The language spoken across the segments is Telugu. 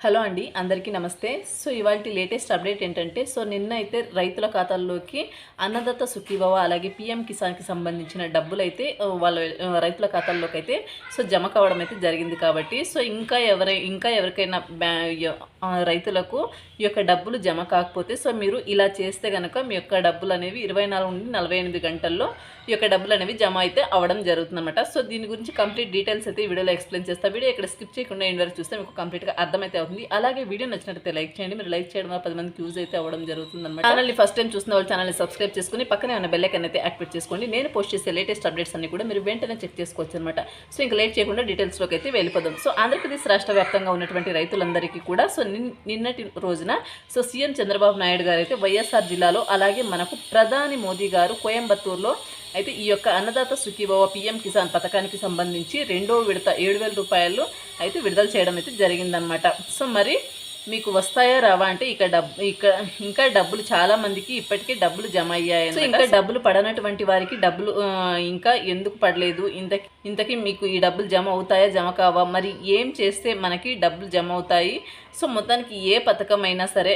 హలో అండి అందరికీ నమస్తే. సో ఇవాళ లేటెస్ట్ అప్డేట్ ఏంటంటే సో నిన్న అయితే రైతుల ఖాతాల్లోకి అన్నదాత సుఖీభవ అలాగే పిఎం కిసాన్కి సంబంధించిన డబ్బులు అయితే వాళ్ళ రైతుల ఖాతాల్లోకి అయితే సో జమ కావడం అయితే జరిగింది కాబట్టి సో ఇంకా ఎవరై ఇంకా ఎవరికైనా బ్యా రైతులకు ఈ యొక్క డబ్బులు జమ కాకపోతే సో మీరు ఇలా చేస్తే కనుక మీ యొక్క డబ్బులు అనేవి ఇరవై నాలుగు నుండి నలభై ఎనిమిది గంటల్లో ఈ యొక్క డబ్బులు అనేవి జమ అయితే అవ్వడం జరుగుతుందన్నమాట. సో దీని గురించి కంప్లీట్ డీటెయిల్స్ అయితే ఈ వీడియోలో ఎక్స్ప్లెయిన్ చేస్తా. వీడియో ఇక్కడ స్కిప్ చేయకుండా ఎండ్ వరకు చూస్తే మీకు కంప్లీట్గా అర్థమైతే అవుతుంది అలాగే వీడియో నచ్చినట్లయితే లైక్ చేయండి. మీరు లైక్ చేయడం వల్ల పది మందికి యూజ్ అయితే అవ్వడం జరుగుతుంది అనమాట ఛానల్ని ఫస్ట్ టైం చూసిన వాళ్ళు ఛానల్ని సబ్స్క్రైబ్ చేసుకుని పక్కనే ఉన్న బెల్ అయితే యాక్టివేట్ చేసుకోండి. నేను పోస్ట్ చేసే లేటెస్ట్ అప్డేట్స్ అన్ని కూడా మీరు వెంటనే చెక్ చేసుకోవచ్చు అనమాట సో ఇంకా లేట్ చేయకుండా డీటెయిల్స్లోకి అయితే వెళ్ళిపోదాం. సో ఆంధ్రప్రదేశ్ రాష్ట్ర వ్యాప్తంగా ఉన్నటువంటి రైతులందరికీ కూడా సో నిన్నటి రోజున సో సీఎం చంద్రబాబు నాయుడు గారు అయితే వైఎస్ఆర్ జిల్లాలో అలాగే మనకు ప్రధాని మోదీ గారు కోయంబత్తూరులో అయితే ఈ యొక్క అన్నదాత సుఖీభవ పిఎం కిసాన్ పథకానికి సంబంధించి రెండో విడత ఏడు వేల రూపాయలు అయితే విడుదల చేయడం అయితే జరిగిందనమాట సో మరి మీకు వస్తాయా రావా అంటే ఇక డబ్బు ఇక్కడ ఇంకా డబ్బులు చాలా మందికి ఇప్పటికే డబ్బులు జమ అయ్యాయి సో ఇంకా డబ్బులు పడనటువంటి వారికి డబ్బులు ఇంకా ఎందుకు పడలేదు? ఇంత ఇంతకీ మీకు ఈ డబ్బులు జమ అవుతాయా జమ కావా? మరి ఏం చేస్తే మనకి డబ్బులు జమ అవుతాయి? సో మొత్తానికి ఏ పథకం అయినా సరే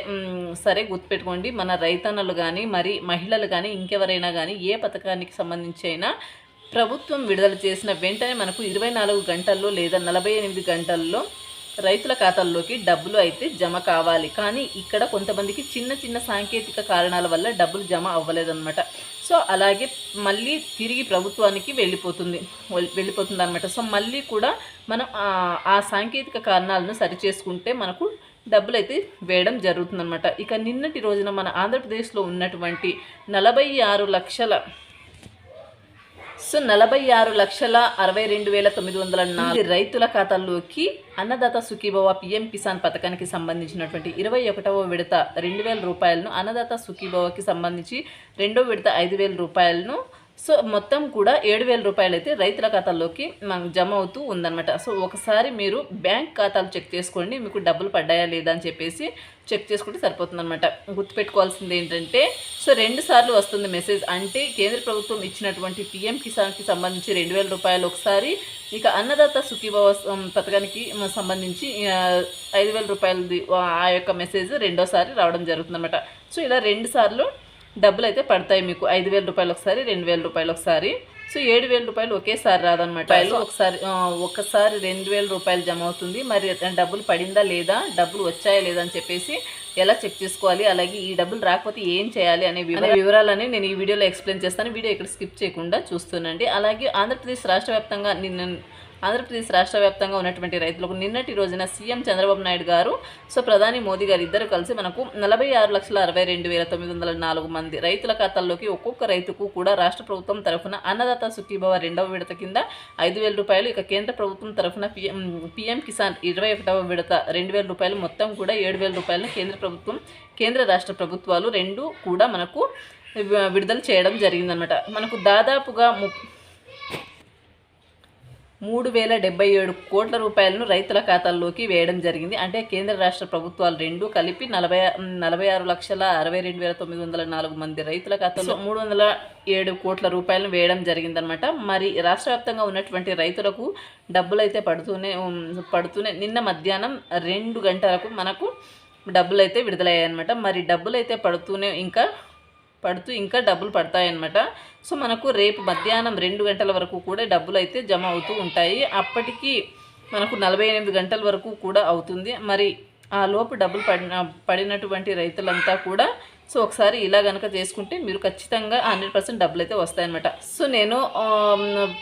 సరే గుర్తుపెట్టుకోండి. మన రైతన్నలు కానీ మరి మహిళలు కానీ ఇంకెవరైనా కానీ ఏ పథకానికి సంబంధించి అయినా ప్రభుత్వం విడుదల చేసిన వెంటనే మనకు ఇరవై నాలుగు గంటల్లో లేదా నలభై ఎనిమిది గంటల్లో రైతుల ఖాతాల్లోకి డబ్బులు అయితే జమ కావాలి. కానీ ఇక్కడ కొంతమందికి చిన్న చిన్న సాంకేతిక కారణాల వల్ల డబ్బులు జమ అవ్వలేదన్నమాట. సో అలాగే మళ్ళీ తిరిగి ప్రభుత్వానికి వెళ్ళిపోతుంది. వెళ్ళిపోతుంది అనమాట సో మళ్ళీ కూడా మనం ఆ- ఆ సాంకేతిక కారణాలను సరిచేసుకుంటే మనకు డబ్బులు అయితే వేయడం జరుగుతుందన్నమాట. ఇక నిన్నటి రోజున మన ఆంధ్రప్రదేశ్లో ఉన్నటువంటి నలభై ఆరు లక్షల సో నలభై ఆరు లక్షల అరవై రెండు వేల తొమ్మిది వందల నాలుగు రైతుల ఖాతాల్లోకి అన్నదాత సుఖీభవ పిఎం కిసాన్ పథకానికి సంబంధించినటువంటి ఇరవై ఒకటవ విడత రెండు వేల రూపాయలను అన్నదాత సుఖీభవకి సంబంధించి రెండో విడత ఐదు వేల రూపాయలను సో మొత్తం కూడా ఏడు వేల రూపాయలు అయితే రైతుల ఖాతాల్లోకి మనకు జమ అవుతూ ఉందన్నమాట. సో ఒకసారి మీరు బ్యాంక్ ఖాతాలు చెక్ చేసుకోండి మీకు డబ్బులు పడ్డాయా లేదా అని చెప్పేసి చెక్ చేసుకుంటే సరిపోతుందన్నమాట. గుర్తుపెట్టుకోవాల్సింది ఏంటంటే సో రెండు సార్లు వస్తుంది మెసేజ్. అంటే కేంద్ర ప్రభుత్వం ఇచ్చినటువంటి పిఎం కిసాన్కి సంబంధించి రెండు వేల రూపాయలు ఒకసారి ఇక అన్నదాత సుఖీభవ పథకానికి సంబంధించి ఐదు వేల రూపాయలది ఆ యొక్క మెసేజ్ రెండోసారి రావడం జరుగుతుందన్నమాట. సో ఇలా రెండు సార్లు డబ్బులు అయితే పడతాయి మీకు. ఐదు వేల రూపాయలు ఒకసారి రెండు వేల రూపాయలు ఒకసారి. సో ఏడు వేల రూపాయలు ఒకేసారి రాదనమాట ఒకసారి ఒకసారి రెండు వేల రూపాయలు జమ అవుతుంది. మరి డబ్బులు పడిందా లేదా డబ్బులు వచ్చాయా లేదా అని చెప్పేసి ఎలా చెక్ చేసుకోవాలి? అలాగే ఈ డబ్బులు రాకపోతే ఏం చేయాలి అనే వివర- వివరాలని నేను ఈ వీడియోలో ఎక్స్ప్లెయిన్ చేస్తాను. వీడియో ఇక్కడ స్కిప్ చేయకుండా చూస్తుండండి అలాగే ఆంధ్రప్రదేశ్ రాష్ట్ర వ్యాప్తంగా నిన్న ఆంధ్రప్రదేశ్ రాష్ట్ర వ్యాప్తంగా ఉన్నటువంటి రైతులకు నిన్నటి రోజున సీఎం చంద్రబాబు నాయుడు గారు సో ప్రధాని మోదీ గారు ఇద్దరు కలిసి మనకు నలభై ఆరు లక్షల అరవై రెండు వేల తొమ్మిది వందల నాలుగు మంది రైతుల ఖాతాల్లోకి ఒక్కొక్క రైతుకు కూడా రాష్ట్ర ప్రభుత్వం తరఫున అన్నదాత సుఖీభవ రెండవ విడత కింద ఐదు వేల రూపాయలు ఇక కేంద్ర ప్రభుత్వం తరఫున పిఎం పిఎం కిసాన్ ఇరవై ఒకటవ విడత రెండు వేల రూపాయలు మొత్తం కూడా ఏడు వేల రూపాయలను కేంద్ర ప్రభుత్వం కేంద్ర రాష్ట్ర ప్రభుత్వాలు రెండు కూడా మనకు విడుదల చేయడం జరిగిందనమాట మనకు దాదాపుగా ము మూడు వేల డెబ్బై ఏడు కోట్ల రూపాయలను రైతుల ఖాతాల్లోకి వేయడం జరిగింది. అంటే కేంద్ర రాష్ట్ర ప్రభుత్వాలు రెండు కలిపి నలభై నలభై ఆరు లక్షల అరవై రెండు వేల తొమ్మిది వందల నాలుగు మంది రైతుల ఖాతాలో మూడు వందల ఏడు కోట్ల రూపాయలను వేయడం జరిగిందనమాట మరి రాష్ట్ర వ్యాప్తంగా ఉన్నటువంటి రైతులకు డబ్బులు అయితే పడుతూనే పడుతూనే నిన్న మధ్యాహ్నం రెండు గంటలకు మనకు డబ్బులు అయితే విడుదలయ్యాయన్నమాట. మరి డబ్బులు అయితే పడుతూనే ఇంకా పడుతూ ఇంకా డబ్బులు పడతాయన్నమాట. సో మనకు రేపు మధ్యాహ్నం రెండు గంటల వరకు కూడా డబ్బులు అయితే జమ అవుతూ ఉంటాయి. అప్పటికి మనకు నలభై ఎనిమిది గంటల వరకు కూడా అవుతుంది. మరి ఆ లోపు డబ్బులు పడిన పడినటువంటి రైతులంతా కూడా సో ఒకసారి ఇలా కనుక చేసుకుంటే మీరు ఖచ్చితంగా హండ్రెడ్ పర్సెంట్ డబ్బులు అయితే వస్తాయన్నమాట. సో నేను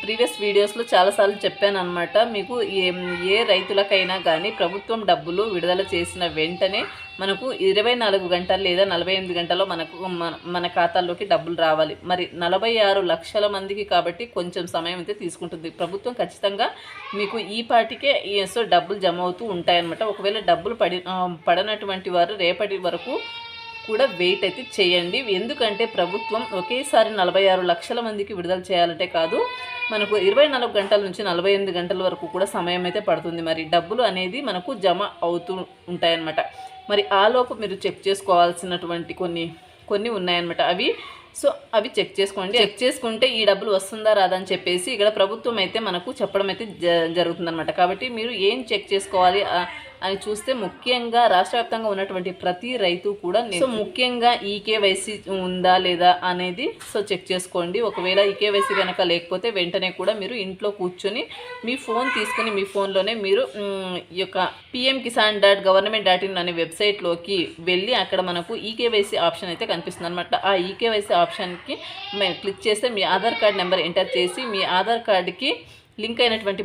ప్రీవియస్ వీడియోస్లో చాలాసార్లు చెప్పాను అనమాట మీకు ఏ ఏ రైతులకైనా కానీ ప్రభుత్వం డబ్బులు విడుదల చేసిన వెంటనే మనకు ఇరవై నాలుగు గంటలు లేదా నలభై ఎనిమిది గంటల్లో మనకు మన మన ఖాతాల్లోకి డబ్బులు రావాలి. మరి నలభై ఆరు లక్షల మందికి కాబట్టి కొంచెం సమయం అయితే తీసుకుంటుంది. ప్రభుత్వం ఖచ్చితంగా మీకు ఈ పాటికే ఈ- సో డబ్బులు జమ అవుతూ ఉంటాయన్నమాట. ఒకవేళ డబ్బులు పడి పడనటువంటి వారు రేపటి వరకు కూడా వెయిట్ అయితే చేయండి. ఎందుకంటే ప్రభుత్వం ఒకేసారి నలభై ఆరు లక్షల మందికి విడుదల చేయాలంటే కాదు మనకు ఇరవై నాలుగు గంటల నుంచి నలభై ఎనిమిది గంటల వరకు కూడా సమయం అయితే పడుతుంది. మరి డబ్బులు అనేది మనకు జమ అవుతూ ఉంటాయన్నమాట. మరి ఆలోపు మీరు చెక్ చేసుకోవాల్సినటువంటి కొన్ని కొన్ని ఉన్నాయన్నమాట అవి. సో అవి చెక్ చేసుకోండి. చెక్ చేసుకుంటే ఈ డబ్బులు వస్తుందా రాదా అని చెప్పేసి ఇక్కడ ప్రభుత్వం అయితే మనకు చెప్పడం అయితే జరుగుతుందన్నమాట. కాబట్టి మీరు ఏం చెక్ చేసుకోవాలి అని చూస్తే ముఖ్యంగా రాష్ట్ర వ్యాప్తంగా ఉన్నటువంటి ప్రతి రైతు కూడా సో ముఖ్యంగా ఈకేవైసీ ఉందా లేదా అనేది సో చెక్ చేసుకోండి. ఒకవేళ ఈకేవైసీ కనుక లేకపోతే వెంటనే కూడా మీరు ఇంట్లో కూర్చొని మీ ఫోన్ తీసుకుని మీ ఫోన్లోనే మీరు ఈ యొక్క PM Kisan dot government dot in అనే వెబ్సైట్లోకి వెళ్ళి అక్కడ మనకు ఈకేవైసీ ఆప్షన్ అయితే కనిపిస్తుంది అనమాట ఆ ఈకేవైసీ ఆప్షన్కి మేము క్లిక్ చేస్తే మీ ఆధార్ కార్డ్ నెంబర్ ఎంటర్ చేసి మీ ఆధార్ కార్డుకి లింక్ అయినటువంటి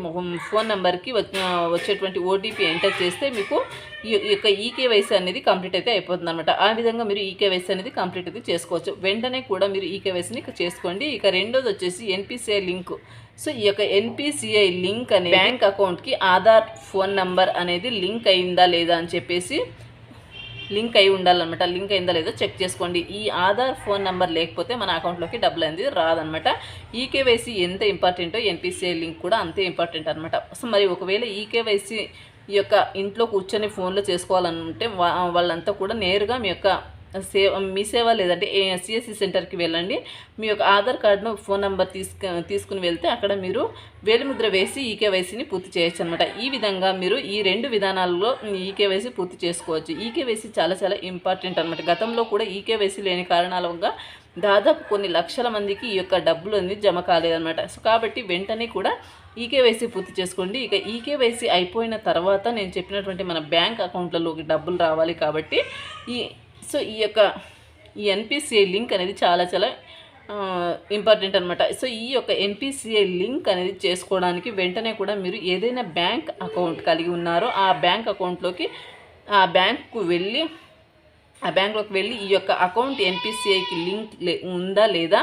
ఫోన్ నెంబర్కి వచ్చ- వచ్చేటువంటి ఓటీపీ ఎంటర్ చేస్తే మీకు ఈ యొక్క ఈకేవైసీ అనేది కంప్లీట్ అయితే అయిపోతుంది అనమాట ఆ విధంగా మీరు ఈకేవైసీ అనేది కంప్లీట్ అయితే చేసుకోవచ్చు. వెంటనే కూడా మీరు ఈకేవైసీని చేసుకోండి. ఇక రెండోది వచ్చేసి ఎన్పిసిఐ లింక్. సో ఈ యొక్క ఎన్పిసిఐ లింక్ అనే బ్యాంక్ అకౌంట్కి ఆధార్ ఫోన్ నంబర్ అనేది లింక్ అయిందా లేదా అని చెప్పేసి లింక్ అయి ఉండాలన్నమాట. లింక్ అయిందా లేదో చెక్ చేసుకోండి. ఈ ఆధార్ ఫోన్ నెంబర్ లేకపోతే మన అకౌంట్లోకి డబ్బులు అనేది రాదనమాట ఈకేవైసీ ఎంత ఇంపార్టెంటో ఎన్పిసిఐ లింక్ కూడా అంతే ఇంపార్టెంట్ అనమాట సో మరి ఒకవేళ ఈకేవైసీ ఈ యొక్క ఇంట్లో కూర్చొని ఫోన్లో చేసుకోవాలనుకుంటే వాళ్ళంతా కూడా నేరుగా మీ యొక్క సేవ మీ సేవ లేదంటే సిఎస్సి సెంటర్కి వెళ్ళండి. మీ యొక్క ఆధార్ కార్డును ఫోన్ నెంబర్ తీసుకు తీసుకుని వెళ్తే అక్కడ మీరు వేలిముద్ర వేసి ఈకేవైసీని పూర్తి చేయొచ్చు అనమాట ఈ విధంగా మీరు ఈ రెండు విధానాల్లో ఈకేవైసీ పూర్తి చేసుకోవచ్చు. ఈకేవైసీ చాలా చాలా ఇంపార్టెంట్ అనమాట. గతంలో కూడా ఈకేవైసీ లేని కారణాల దాదాపు కొన్ని లక్షల మందికి ఈ యొక్క డబ్బులు అనేది జమ కాలేదన్నమాట సో కాబట్టి వెంటనే కూడా ఈకేవైసీ పూర్తి చేసుకోండి. ఇక ఈకేవైసీ అయిపోయిన తర్వాత నేను చెప్పినటువంటి మన బ్యాంక్ అకౌంట్లలోకి డబ్బులు రావాలి కాబట్టి ఈ సో ఈ యొక్క ఈ ఎన్పిసిఐ లింక్ అనేది చాలా చాలా ఇంపార్టెంట్ అనమాట సో ఈ యొక్క ఎన్పిసిఐ లింక్ అనేది చేసుకోవడానికి వెంటనే కూడా మీరు ఏదైనా బ్యాంక్ అకౌంట్ కలిగి ఉన్నారో ఆ బ్యాంక్ అకౌంట్లోకి ఆ బ్యాంక్కు వెళ్ళి ఆ బ్యాంక్లోకి వెళ్ళి ఈ యొక్క అకౌంట్ ఎన్పిసిఐకి లింక్ లే ఉందా లేదా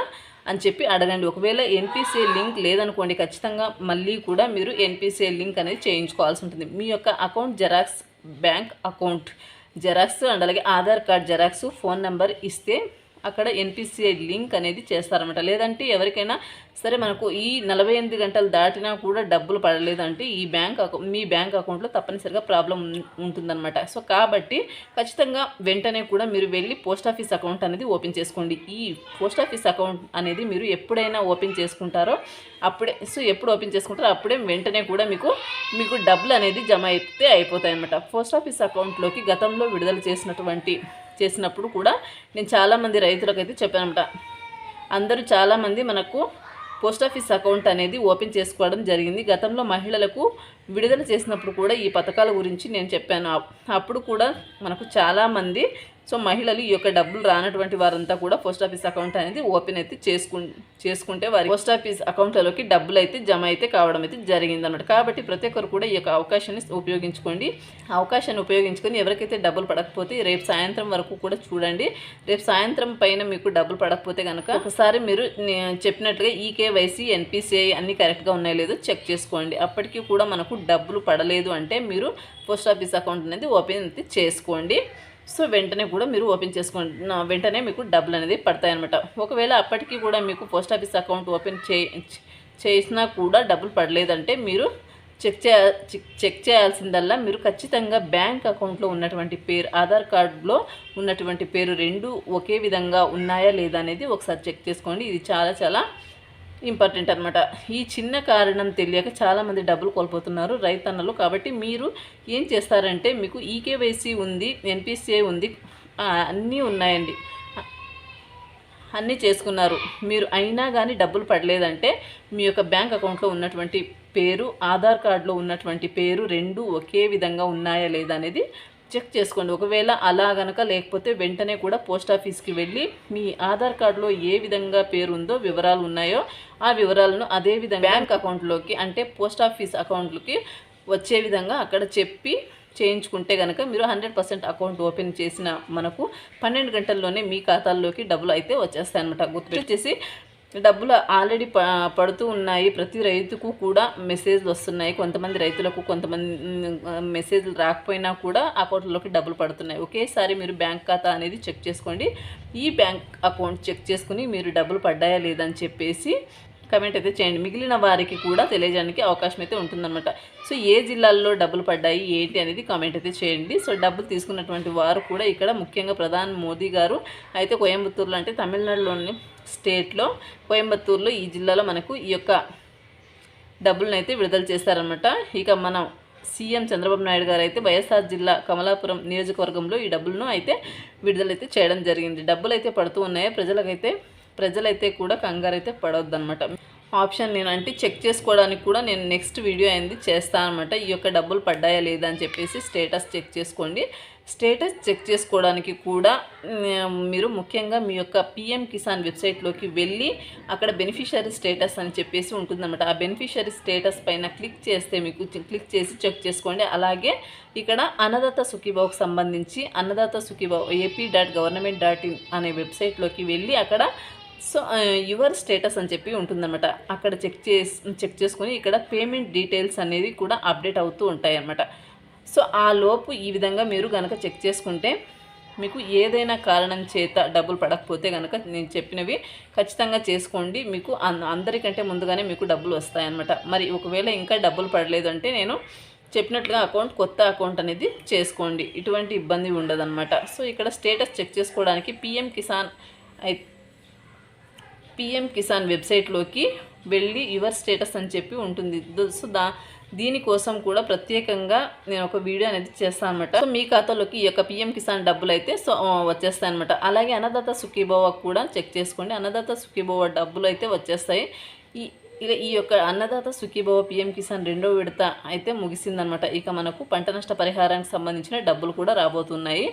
అని చెప్పి అడగండి. ఒకవేళ ఎన్పిసిఐ లింక్ లేదనుకోండి ఖచ్చితంగా మళ్ళీ కూడా మీరు ఎన్పిసిఐ లింక్ అనేది చేయించుకోవాల్సి ఉంటుంది. మీ యొక్క account xerox bank account xerox and అలాగే Aadhaar card xerox phone number ఇస్తే అక్కడ ఎన్పిసిఐ లింక్ అనేది చేస్తారనమాట లేదంటే ఎవరికైనా సరే మనకు ఈ నలభై ఎనిమిది గంటలు దాటినా కూడా డబ్బులు పడలేదంటే ఈ బ్యాంక్ మీ బ్యాంక్ అకౌంట్లో తప్పనిసరిగా ప్రాబ్లం ఉంటుందన్నమాట. సో కాబట్టి ఖచ్చితంగా వెంటనే కూడా మీరు వెళ్ళి పోస్ట్ ఆఫీస్ అకౌంట్ అనేది ఓపెన్ చేసుకోండి. ఈ పోస్ట్ ఆఫీస్ అకౌంట్ అనేది మీరు ఎప్పుడైనా ఓపెన్ చేసుకుంటారో అప్పుడే సో ఎప్పుడు ఓపెన్ చేసుకుంటారో అప్పుడే వెంటనే కూడా మీకు మీకు డబ్బులు అనేది జమ అయితే అయిపోతాయి అన్నమాట పోస్ట్ ఆఫీస్ అకౌంట్లోకి గతంలో విడుదల చేసినటువంటి చేసినప్పుడు కూడా నేను చాలామంది రైతులకైతే చెప్పానమాట. అందరూ చాలామంది మనకు పోస్ట్ ఆఫీస్ అకౌంట్ అనేది ఓపెన్ చేసుకోవడం జరిగింది. గతంలో మహిళలకు విడుదల చేసినప్పుడు కూడా ఈ పథకాల గురించి నేను చెప్పాను. అప్పుడు కూడా మనకు చాలామంది సో మహిళలు ఈ యొక్క డబ్బులు రానటువంటి వారంతా కూడా పోస్ట్ ఆఫీస్ అకౌంట్ అనేది ఓపెన్ అయితే చేసుకు చేసుకుంటే వారి పోస్ట్ ఆఫీస్ అకౌంట్లలోకి డబ్బులు అయితే జమ అయితే కావడం అయితే జరిగిందన్నమాట కాబట్టి ప్రతి ఒక్కరు కూడా ఈ యొక్క అవకాశాన్ని ఉపయోగించుకోండి. అవకాశాన్ని ఉపయోగించుకొని ఎవరికైతే డబ్బులు పడకపోతే రేపు సాయంత్రం వరకు కూడా చూడండి. రేపు సాయంత్రం పైన మీకు డబ్బులు పడకపోతే కనుక ఒకసారి మీరు నే- చెప్పినట్టుగా ఈకేవైసీ ఎన్పిసిఐ అన్నీ కరెక్ట్గా ఉన్నాయో లేదో చెక్ చేసుకోండి. అప్పటికీ కూడా మనకు డబ్బులు పడలేదు అంటే మీరు పోస్ట్ ఆఫీస్ అకౌంట్ అనేది ఓపెన్ అయితే చేసుకోండి. సో వెంటనే కూడా మీరు ఓపెన్ చేసుకోండి వెంటనే మీకు డబ్బులు అనేది పడతాయి అనమాట ఒకవేళ అప్పటికి కూడా మీకు పోస్ట్ ఆఫీస్ అకౌంట్ ఓపెన్ చే చేసినా కూడా డబ్బులు పడలేదంటే మీరు చెక్ చేయ చెక్- చెక్ చేయాల్సిందల్లా మీరు ఖచ్చితంగా బ్యాంక్ అకౌంట్లో ఉన్నటువంటి పేరు ఆధార్ కార్డులో ఉన్నటువంటి పేరు రెండు ఒకే విధంగా ఉన్నాయా లేదా అనేది ఒకసారి చెక్ చేసుకోండి. ఇది చాలా చాలా ఇంపార్టెంట్ అనమాట ఈ చిన్న కారణం తెలియక చాలామంది డబ్బులు కోల్పోతున్నారు రైతన్నలు. కాబట్టి మీరు ఏం చేస్తారంటే మీకు ఈకేవైసీ ఉంది ఎన్పిసిఐ ఉంది అన్నీ ఉన్నాయండి. అన్నీ చేసుకున్నారు. మీరు అయినా కానీ డబ్బులు పడలేదంటే మీ యొక్క బ్యాంక్ అకౌంట్లో ఉన్నటువంటి పేరు ఆధార్ కార్డులో ఉన్నటువంటి పేరు రెండు ఒకే విధంగా ఉన్నాయా లేదా అనేది చెక్ చేసుకోండి. ఒకవేళ అలా గనక లేకపోతే వెంటనే కూడా పోస్ట్ ఆఫీస్కి వెళ్ళి మీ ఆధార్ కార్డులో ఏ విధంగా పేరు ఉందో వివరాలు ఉన్నాయో ఆ వివరాలను అదే విధంగా బ్యాంక్ అకౌంట్లోకి అంటే పోస్ట్ ఆఫీస్ అకౌంట్లోకి వచ్చే విధంగా అక్కడ చెప్పి చేయించుకుంటే కనుక మీరు హండ్రెడ్ పర్సెంట్ అకౌంట్ ఓపెన్ చేసిన మనకు పన్నెండు గంటల్లోనే మీ ఖాతాల్లోకి డబ్బులు అయితే వచ్చేస్తాయి అనమాట గుర్తుపెట్టేసి డబ్బులు ఆల్రెడీ పడుతూ ఉన్నాయి. ప్రతి రైతుకు కూడా మెసేజ్లు వస్తున్నాయి. కొంతమంది రైతులకు కొంతమంది మెసేజ్లు రాకపోయినా కూడా అకౌంట్లోకి డబ్బులు పడుతున్నాయి. ఒకేసారి మీరు బ్యాంక్ ఖాతా అనేది చెక్ చేసుకోండి. ఈ బ్యాంక్ అకౌంట్ చెక్ చేసుకుని మీరు డబ్బులు పడ్డాయా లేదని చెప్పేసి కమెంట్ అయితే చేయండి. మిగిలిన వారికి కూడా తెలియజేయడానికి అవకాశం అయితే ఉంటుందన్నమాట. సో ఏ జిల్లాల్లో డబ్బులు పడ్డాయి ఏంటి అనేది కామెంట్ అయితే చేయండి. సో డబ్బులు తీసుకున్నటువంటి వారు కూడా ఇక్కడ ముఖ్యంగా ప్రధాని మోదీ గారు అయితే కోయంబత్తూరులో అంటే తమిళనాడులోని స్టేట్లో కోయంబత్తూరులో ఈ జిల్లాలో మనకు ఈ యొక్క డబ్బులను అయితే విడుదల చేస్తారనమాట ఇక మనం సీఎం చంద్రబాబు నాయుడు గారు అయితే వైఎస్ఆర్ జిల్లా కమలాపురం నియోజకవర్గంలో ఈ డబ్బులను అయితే విడుదలైతే చేయడం జరిగింది. డబ్బులు అయితే పడుతూ ఉన్నాయి? ప్రజలకైతే ప్రజలైతే కూడా కంగారు అయితే పడవద్దనమాట ఆప్షన్ నేనంటే చెక్ చేసుకోవడానికి కూడా నేను నెక్స్ట్ వీడియో అయింది చేస్తాను అనమాట ఈ యొక్క డబ్బులు పడ్డాయా లేదా అని చెప్పేసి స్టేటస్ చెక్ చేసుకోండి. స్టేటస్ చెక్ చేసుకోవడానికి కూడా మీరు ముఖ్యంగా మీ యొక్క పిఎం కిసాన్ వెబ్సైట్లోకి వెళ్ళి అక్కడ బెనిఫిషరీ స్టేటస్ అని చెప్పేసి ఉంటుందన్నమాట. ఆ బెనిఫిషరీ స్టేటస్ పైన క్లిక్ చేస్తే మీకు క్లిక్ చేసి చెక్ చేసుకోండి. అలాగే ఇక్కడ అన్నదాత సుఖీబావుకు సంబంధించి Annadata Sukhibhava AP dot government dot in అనే వెబ్సైట్లోకి వెళ్ళి అక్కడ సో యువర్ స్టేటస్ అని చెప్పి ఉంటుందన్నమాట. అక్కడ చెక్ చేసి చెక్ చేసుకుని ఇక్కడ పేమెంట్ డీటెయిల్స్ అనేది కూడా అప్డేట్ అవుతూ ఉంటాయి అన్నమాట సో ఆ లోపు ఈ విధంగా మీరు కనుక చెక్ చేసుకుంటే మీకు ఏదైనా కారణం చేత డబ్బులు పడకపోతే కనుక నేను చెప్పినవి ఖచ్చితంగా చేసుకోండి. మీకు అందరికంటే ముందుగానే మీకు డబ్బులు వస్తాయన్నమాట. మరి ఒకవేళ ఇంకా డబ్బులు పడలేదు అంటే నేను చెప్పినట్లుగా అకౌంట్ కొత్త అకౌంట్ అనేది చేసుకోండి. ఇటువంటి ఇబ్బంది ఉండదన్నమాట. సో ఇక్కడ స్టేటస్ చెక్ చేసుకోవడానికి పిఎం కిసాన్ ఐ పిఎం కిసాన్ వెబ్సైట్లోకి వెళ్ళి యువర్ స్టేటస్ అని చెప్పి ఉంటుంది. సో దా దీనికోసం కూడా ప్రత్యేకంగా నేను ఒక వీడియో అనేది చేస్తాను అనమాట సో మీ ఖాతాలోకి ఈ యొక్క పిఎం కిసాన్ డబ్బులు అయితే సో వచ్చేస్తాయి అనమాట అలాగే అన్నదాత సుఖీభవ కూడా చెక్ చేసుకోండి. అన్నదాత సుఖీభవ డబ్బులు అయితే వచ్చేస్తాయి. ఈ ఇక ఈ యొక్క అన్నదాత సుఖీభవ పిఎం కిసాన్ రెండో విడత అయితే ముగిసిందనమాట ఇక మనకు పంట నష్ట పరిహారానికి సంబంధించిన డబ్బులు కూడా రాబోతున్నాయి.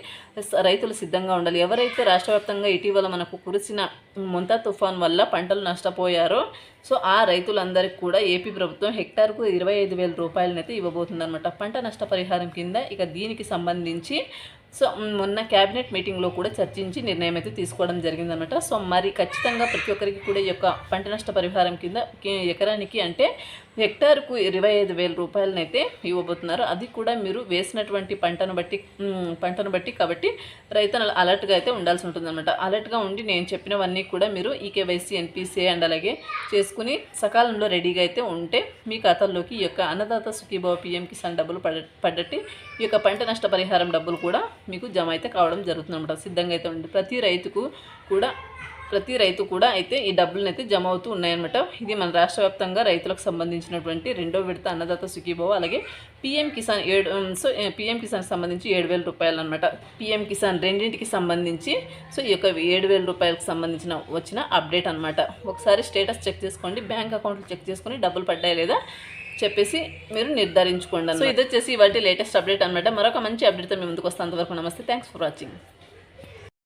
రైతులు సిద్ధంగా ఉండాలి. ఎవరైతే రాష్ట్ర వ్యాప్తంగా ఇటీవల మనకు కురిసిన ముంతా తుఫాన్ వల్ల పంటలు నష్టపోయారో సో ఆ రైతులందరికీ కూడా ఏపీ ప్రభుత్వం హెక్టార్కు ఇరవై ఐదు వేల రూపాయలనైతే ఇవ్వబోతుందన్నమాట. పంట నష్ట పరిహారం కింద ఇక దీనికి సంబంధించి సో మొన్న క్యాబినెట్ మీటింగ్లో కూడా చర్చించి నిర్ణయం అయితే తీసుకోవడం జరిగిందనమాట సో మరి ఖచ్చితంగా ప్రతి ఒక్కరికి కూడా ఈ యొక్క పంట నష్ట పరిహారం కింద ఎకరానికి అంటే హెక్టార్కు ఇరవై ఐదు వేల రూపాయలనైతే ఇవ్వబోతున్నారు. అది కూడా మీరు వేసినటువంటి పంటను బట్టి పంటను బట్టి కాబట్టి రైతులు అలర్ట్గా అయితే ఉండాల్సి ఉంటుందన్నమాట. అలర్ట్గా ఉండి నేను చెప్పినవన్నీ కూడా మీరు ఈకేవైసీ ఎన్పిసిఐ అండ్ అలాగే చేసుకుని సకాలంలో రెడీగా అయితే ఉంటే మీ ఖాతాల్లోకి ఈ యొక్క అన్నదాత సుఖీభావ పిఎం కిసాన్ డబ్బులు పడ పడ్డట్టి ఈ యొక్క పంట నష్టపరిహారం డబ్బులు కూడా మీకు జమ అయితే కావడం జరుగుతుందన్నమాట. సిద్ధంగా అయితే ఉండి ప్రతి రైతుకు కూడా ప్రతి రైతు కూడా అయితే ఈ డబ్బులను అయితే జమ అవుతూ ఉన్నాయన్నమాట. ఇది మన రాష్ట్ర వ్యాప్తంగా రైతులకు సంబంధించినటువంటి రెండో విడత అన్నదాత సుఖీభావ అలాగే పిఎం కిసాన్ ఏడు సో పిఎం కిసాన్ సంబంధించి ఏడు వేల రూపాయలు అనమాట పిఎం కిసాన్ రెండింటికి సంబంధించి సో ఈ యొక్క ఏడు వేల రూపాయలకు సంబంధించిన వచ్చిన అప్డేట్ అనమాట ఒకసారి స్టేటస్ చెక్ చేసుకోండి బ్యాంక్ అకౌంట్లు చెక్ చేసుకొని డబ్బులు పడ్డాయి లేదా చెప్పేసి మీరు నిర్ధారించుకోండి సో ఇది వచ్చేసి ఇవాటి లేటెస్ట్ అప్డేట్ అనమాట మరొక మంచి అప్డేట్తో మీ ముందుకు వస్తాం అంతవరకు నమస్తే. Thanks for watching